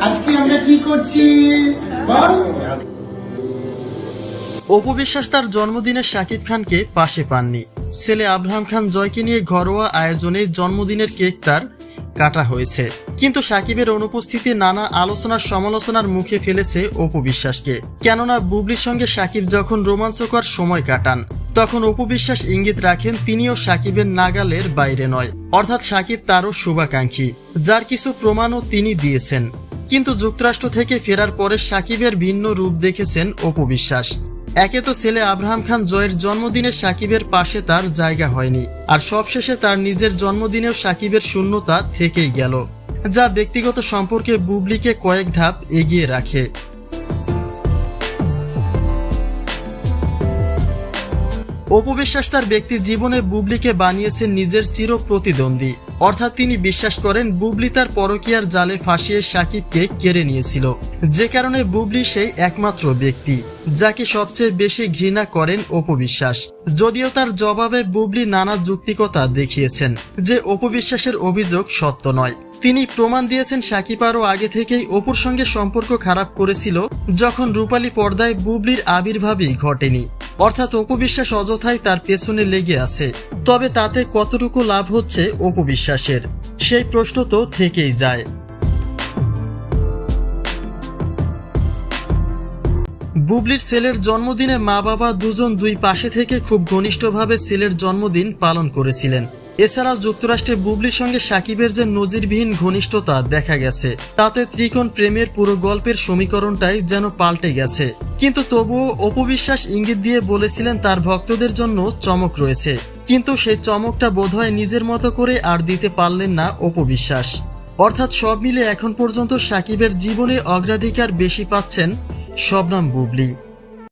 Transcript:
আজকে তার জন্মদিনে শাকিব খানকে পাশে পাননি। ছেলে আব্রাহাম খান জয়কে নিয়ে ঘরোয়া আয়োজনে জন্মদিনের কেক তার কাটা হয়েছে। কিন্তু সাকিবের অনুপস্থিতি নানা আলোচনা সমালোচনার মুখে ফেলেছে অপু বিশ্বাসকে। কেননা বুবলির সঙ্গে সাকিব যখন রোমাঞ্চকর সময় কাটান তখন অপু বিশ্বাস ইঙ্গিত রাখেন, তিনিও সাকিবের নাগালের বাইরে নয়। অর্থাৎ সাকিব তারও শুভাকাঙ্ক্ষী, যার কিছু প্রমাণও তিনি দিয়েছেন। কিন্তু যুক্তরাষ্ট্র থেকে ফেরার পরে সাকিবের ভিন্ন রূপ দেখেছেন অপু বিশ্বাস। একে তো ছেলে আব্রাহাম খান জয়ের জন্মদিনে সাকিবের পাশে তার জায়গা হয়নি, আর সবশেষে তার নিজের জন্মদিনেও সাকিবের শূন্যতা থেকেই গেল, যা ব্যক্তিগত সম্পর্কে বুবলিকে কয়েক ধাপ এগিয়ে রাখে। অপু বিশ্বাস তার ব্যক্তি জীবনে বুবলিকে বানিয়েছেন নিজের চির প্রতিদ্বন্দ্বী অর্থাৎ তিনি বিশ্বাস করেন, বুবলি তার পরকীয়ার জালে ফাঁসিয়ে সাকিবকে কেড়ে নিয়েছিল। যে কারণে বুবলি সেই একমাত্র ব্যক্তি, যাকে সবচেয়ে বেশি ঘৃণা করেন অপু বিশ্বাস যদিও তার জবাবে বুবলি নানা যুক্তিকতা দেখিয়েছেন, যে অপু বিশ্বাসের অভিযোগ সত্য নয়। তিনি প্রমাণ দিয়েছেন সাকিব আরও আগে থেকেই অপুর সঙ্গে সম্পর্ক খারাপ করেছিল, যখন রূপালী পর্দায় বুবলির আবির্ভাবই ঘটেনি। অর্থাৎ অপু বিশ্বাস অযথাই তার পেছনে লেগে আছে। তবে তাতে কতটুকু লাভ হচ্ছে অপু বিশ্বাসের? সেই প্রশ্ন তো থেকেই যায়। বুবলির ছেলের জন্মদিনে মা বাবা দুজন দুই পাশে থেকে খুব ঘনিষ্ঠভাবে ছেলের জন্মদিন পালন করেছিলেন। এছাড়াও যুক্তরাষ্ট্রে বুবলির সঙ্গে সাকিবের যে নজিরবিহীন ঘনিষ্ঠতা দেখা গেছে, তাতে ত্রিকোণ প্রেমের পুরো গল্পের সমীকরণটাই যেন পাল্টে গেছে। কিন্তু তবুও অপবিশ্বাস ইঙ্গিত দিয়ে বলেছিলেন তার ভক্তদের জন্য চমক রয়েছে। কিন্তু সেই চমকটা বোধহয় নিজের মতো করে আর দিতে পারলেন না অপবিশ্বাস। অর্থাৎ সব মিলে এখন পর্যন্ত সাকিবের জীবনে অগ্রাধিকার বেশি পাচ্ছেন শবনাম বুবলি।